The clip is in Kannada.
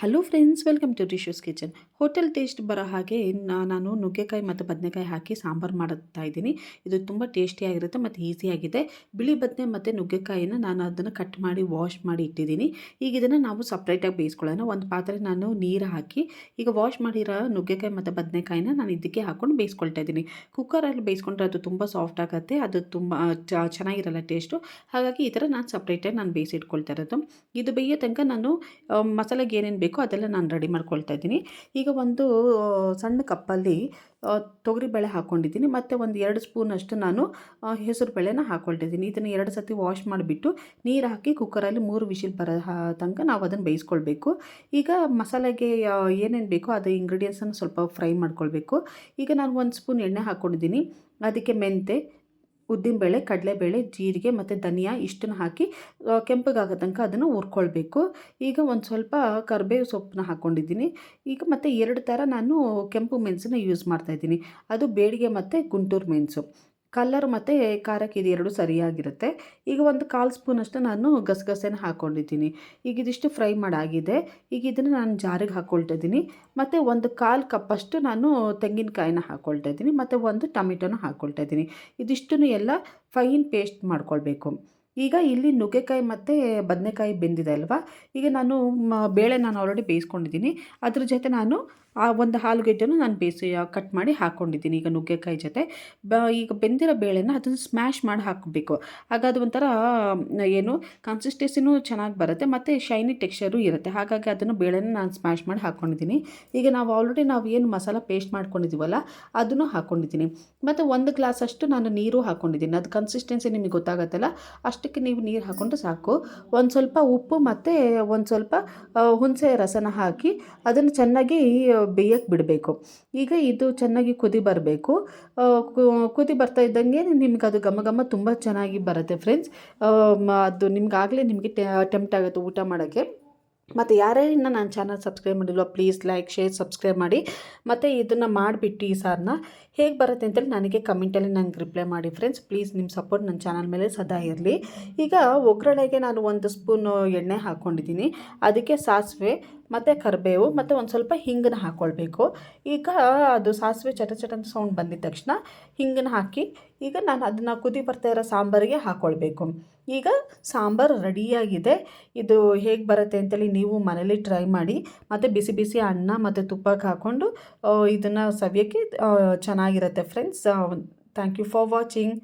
Hello friends welcome to Rishu's kitchen hotel taste ಬರೋ ಹಾಗೆ ನಾನು ನುಗ್ಗೆಕಾಯಿ ಮತ್ತು ಬದನೆಕಾಯಿ ಹಾಕಿ ಸಾಂಬಾರು ಮಾಡುತ್ತಾ ಇದ್ದೀನಿ. ಇದು ತುಂಬ ಟೇಸ್ಟಿಯಾಗಿರುತ್ತೆ ಮತ್ತು ಈಸಿಯಾಗಿದೆ ಬಿಳಿ ಬದನೆ ಮತ್ತು ನುಗ್ಗೆಕಾಯಿನ ನಾನು ಅದನ್ನು ಕಟ್ ಮಾಡಿ ವಾಶ್ ಮಾಡಿ ಇಟ್ಟಿದ್ದೀನಿ. ಈಗ ಇದನ್ನು ನಾವು ಸಪ್ರೇಟಾಗಿ ಬೇಯಿಸ್ಕೊಳ್ಳೋಣ. ಒಂದು ಪಾತ್ರೆ ನಾನು ನೀರು ಹಾಕಿ, ಈಗ ವಾಶ್ ಮಾಡಿರೋ ನುಗ್ಗೆಕಾಯಿ ಮತ್ತು ಬದನೆಕಾಯಿನ ನಾನು ಇದಕ್ಕೆ ಹಾಕ್ಕೊಂಡು ಬೇಯಿಸ್ಕೊಳ್ತಾ ಇದ್ದೀನಿ. ಕುಕ್ಕರಲ್ಲಿ ಬೇಯಿಸ್ಕೊಂಡ್ರೆ ಅದು ತುಂಬ ಸಾಫ್ಟ್ ಆಗುತ್ತೆ. ಅದು ತುಂಬ ಚೆನ್ನಾಗಿರಲ್ಲ ಟೇಸ್ಟು ಹಾಗಾಗಿ ಈ ಥರ ನಾನು ಸಪ್ರೇಟಾಗಿ ನಾನು ಬೇಯಿಸಿಟ್ಕೊಳ್ತಾ ಇರೋದು. ಇದು ಬೇಯೋ ತನಕ ನಾನು ಮಸಾಲೆಗೆ ಏನೇನು ಅದೆಲ್ಲ ನಾನು ರೆಡಿ ಮಾಡ್ಕೊಳ್ತಾ ಇದ್ದೀನಿ. ಈಗ ಒಂದು ಸಣ್ಣ ಕಪ್ಪಲ್ಲಿ ತೊಗರಿಬೇಳೆ ಹಾಕ್ಕೊಂಡಿದ್ದೀನಿ ಮತ್ತು ಒಂದು ಎರಡು ಸ್ಪೂನಷ್ಟು ನಾನು ಹೆಸರು ಬೇಳೆನ ಹಾಕ್ಕೊಳ್ತಿದ್ದೀನಿ ಇದನ್ನು ಎರಡು ಸತಿ ವಾಶ್ ಮಾಡಿಬಿಟ್ಟು ನೀರು ಹಾಕಿ ಕುಕ್ಕರಲ್ಲಿ ಮೂರು ವಿಷಿಲ್ ಬರೋ ತನಕ ನಾವು ಅದನ್ನು ಬೇಯಿಸ್ಕೊಳ್ಬೇಕು. ಈಗ ಮಸಾಲೆಗೆ ಏನೇನು ಬೇಕೋ ಅದು ಇಂಗ್ರೀಡಿಯೆಂಟ್ಸನ್ನು ಸ್ವಲ್ಪ ಫ್ರೈ ಮಾಡ್ಕೊಳ್ಬೇಕು. ಈಗ ನಾನು ಒಂದು ಸ್ಪೂನ್ ಎಣ್ಣೆ ಹಾಕ್ಕೊಂಡಿದ್ದೀನಿ ಅದಕ್ಕೆ ಮೆಂತೆ ಉದ್ದಿನಬೇಳೆ ಕಡಲೆಬೇಳೆ ಜೀರಿಗೆ ಮತ್ತು ಧನಿಯಾ ಇಷ್ಟನ್ನು ಹಾಕಿ ಕೆಂಪಗಾಗೋ ತನಕ ಅದನ್ನು ಹುರ್ಕೊಳ್ಬೇಕು. ಈಗ ಒಂದು ಸ್ವಲ್ಪ ಕರಿಬೇವು ಸೊಪ್ಪನ್ನ ಹಾಕ್ಕೊಂಡಿದ್ದೀನಿ ಈಗ ಮತ್ತು ಎರಡು ಥರ ನಾನು ಕೆಂಪು ಮೆಣಸನ್ನ ಯೂಸ್ ಮಾಡ್ತಾಯಿದ್ದೀನಿ ಅದು ಬೇಡಿಗೆ ಮತ್ತು ಗುಂಟೂರು ಮೆಣಸು. ಕಲ್ಲರ್ ಮತ್ತು ಖಾರಕ್ಕೆ ಇದು ಎರಡು ಸರಿಯಾಗಿರುತ್ತೆ. ಈಗ ಒಂದು ಕಾಲು ಸ್ಪೂನಷ್ಟು ನಾನು ಗಸಗಸೆನ ಹಾಕ್ಕೊಂಡಿದ್ದೀನಿ ಈಗ ಇದಿಷ್ಟು ಫ್ರೈ ಮಾಡಾಗಿದೆ. ಈಗ ಇದನ್ನು ನಾನು ಜಾರಿಗೆ ಹಾಕ್ಕೊಳ್ತಾ ಇದ್ದೀನಿ. ಮತ್ತು ಒಂದು ಕಾಲು ಕಪ್ಪಷ್ಟು ನಾನು ತೆಂಗಿನಕಾಯಿನ ಹಾಕ್ಕೊಳ್ತಾ ಇದ್ದೀನಿ. ಮತ್ತು ಒಂದು ಟೊಮೆಟೊನ ಹಾಕ್ಕೊಳ್ತಾ ಇದ್ದೀನಿ. ಇದಿಷ್ಟನ್ನು ಎಲ್ಲ ಫೈನ್ ಪೇಸ್ಟ್ ಮಾಡ್ಕೊಳ್ಬೇಕು. ಈಗ ಇಲ್ಲಿ ನುಗ್ಗೆಕಾಯಿ ಮತ್ತು ಬದನೆಕಾಯಿ ಬೆಂದಿದೆ ಅಲ್ವಾ? ಈಗ ನಾನು ಬೇಳೆ ನಾನು ಆಲ್ರೆಡಿ ಬೇಯಿಸ್ಕೊಂಡಿದ್ದೀನಿ. ಅದ್ರ ಜೊತೆ ನಾನು, ಆ ಒಂದು ಆಲೂಗೆಡ್ಡೆನೂ ನಾನು ಬೇಯಿಸಿ ಕಟ್ ಮಾಡಿ ಹಾಕ್ಕೊಂಡಿದ್ದೀನಿ ಈಗ ನುಗ್ಗೆಕಾಯಿ ಜೊತೆ. ಬ, ಈಗ ಬೆಂದಿರೋ ಬೇಳೆನ ಅದನ್ನು ಸ್ಮ್ಯಾಶ್ ಮಾಡಿ ಹಾಕಬೇಕು. ಆಗ ಅದು ಒಂಥರ ಏನು ಕನ್ಸಿಸ್ಟೆನ್ಸಿನೂ ಚೆನ್ನಾಗಿ ಬರುತ್ತೆ, ಮತ್ತು ಶೈನಿ ಟೆಕ್ಸ್ಚರು ಇರುತ್ತೆ. ಹಾಗಾಗಿ ಅದನ್ನು ಬೇಳೆನ ನಾನು ಸ್ಮ್ಯಾಶ್ ಮಾಡಿ ಹಾಕ್ಕೊಂಡಿದ್ದೀನಿ ಈಗ ನಾವು ಆಲ್ರೆಡಿ ನಾವು ಏನು ಮಸಾಲ ಪೇಸ್ಟ್ ಮಾಡ್ಕೊಂಡಿದ್ದೀವಲ್ಲ, ಅದನ್ನು ಹಾಕ್ಕೊಂಡಿದ್ದೀನಿ ಮತ್ತು ಒಂದು ಗ್ಲಾಸಷ್ಟು ನಾನು ನೀರು ಹಾಕ್ಕೊಂಡಿದ್ದೀನಿ ಅದು ಕನ್ಸಿಸ್ಟೆನ್ಸಿ ನಿಮಗೆ ಗೊತ್ತಾಗತ್ತಲ್ಲ? ಅಷ್ಟಕ್ಕೆ ನೀವು ನೀರು ಹಾಕ್ಕೊಂಡ್ರೆ ಸಾಕು. ಒಂದು ಸ್ವಲ್ಪ ಉಪ್ಪು ಮತ್ತು ಒಂದು ಸ್ವಲ್ಪ ಹುಣಸೆ ರಸನ ಹಾಕಿ ಅದನ್ನು ಚೆನ್ನಾಗಿ ಬೇಯಕ್ಕೆ ಬಿಡಬೇಕು. ಈಗ ಇದು ಚೆನ್ನಾಗಿ ಕುದಿ ಬರಬೇಕು. ಕುದಿ ಬರ್ತಾ ಇದ್ದಂಗೆ ನಿಮ್ಗೆ ಅದು ಘಮ ಘಮ ತುಂಬ ಚೆನ್ನಾಗಿ ಬರುತ್ತೆ ಫ್ರೆಂಡ್ಸ್ ಅದು ನಿಮ್ಗಾಗಲೇ ನಿಮಗೆ ಟೆಂಪ್ಟ್ ಆಗುತ್ತೆ ಊಟ ಮಾಡೋಕ್ಕೆ. ಮತ್ತು ಯಾರೇ ಇನ್ನು ನನ್ನ ಚಾನಲ್ ಸಬ್ಸ್ಕ್ರೈಬ್ ಮಾಡಿಲ್ವ ಪ್ಲೀಸ್ ಲೈಕ್ ಶೇರ್ ಸಬ್ಸ್ಕ್ರೈಬ್ ಮಾಡಿ. ಮತ್ತು ಇದನ್ನು ಮಾಡಿಬಿಟ್ಟು ಈ ಸಾರನ್ನ ಹೇಗೆ ಬರುತ್ತೆ ಅಂತೇಳಿ ನನಗೆ ಕಮೆಂಟಲ್ಲಿ ನಂಗೆ ರಿಪ್ಲೈ ಮಾಡಿ ಫ್ರೆಂಡ್ಸ್ ಪ್ಲೀಸ್ ನಿಮ್ಮ ಸಪೋರ್ಟ್ ನನ್ನ ಚಾನಲ್ ಮೇಲೆ ಸದಾ ಇರಲಿ. ಈಗ ಒಗ್ಗರಣೆಗೆ ನಾನು ಒಂದು ಸ್ಪೂನು ಎಣ್ಣೆ ಹಾಕ್ಕೊಂಡಿದ್ದೀನಿ ಅದಕ್ಕೆ ಸಾಸಿವೆ ಮತ್ತು ಕರಿಬೇವು ಮತ್ತು ಒಂದು ಸ್ವಲ್ಪ ಹಿಂಗನ್ನು ಹಾಕ್ಕೊಳ್ಬೇಕು ಈಗ ಅದು ಸಾಸಿವೆ ಚಟ ಚಟ ಅಂತ ಸೌಂಡ್ ಬಂದಿದ ತಕ್ಷಣ ಹಿಂಗನ್ನ ಹಾಕಿ ಈಗ ನಾನು ಅದನ್ನು ಕುದಿ ಬರ್ತಾ ಇರೋ ಸಾಂಬಾರಿಗೆ ಹಾಕ್ಕೊಳ್ಬೇಕು ಈಗ ಸಾಂಬಾರು ರೆಡಿಯಾಗಿದೆ ಇದು ಹೇಗೆ ಬರುತ್ತೆ ಅಂತೇಳಿ ನೀವು ಮನೇಲಿ ಟ್ರೈ ಮಾಡಿ ಮತ್ತು ಬಿಸಿ ಬಿಸಿ ಅನ್ನ ಮತ್ತು ತುಪ್ಪಕ್ಕೆ ಹಾಕ್ಕೊಂಡು ಇದನ್ನು ಸವಿಯೋಕ್ಕೆ ಚೆನ್ನಾಗಿರುತ್ತೆ friends thank you for watching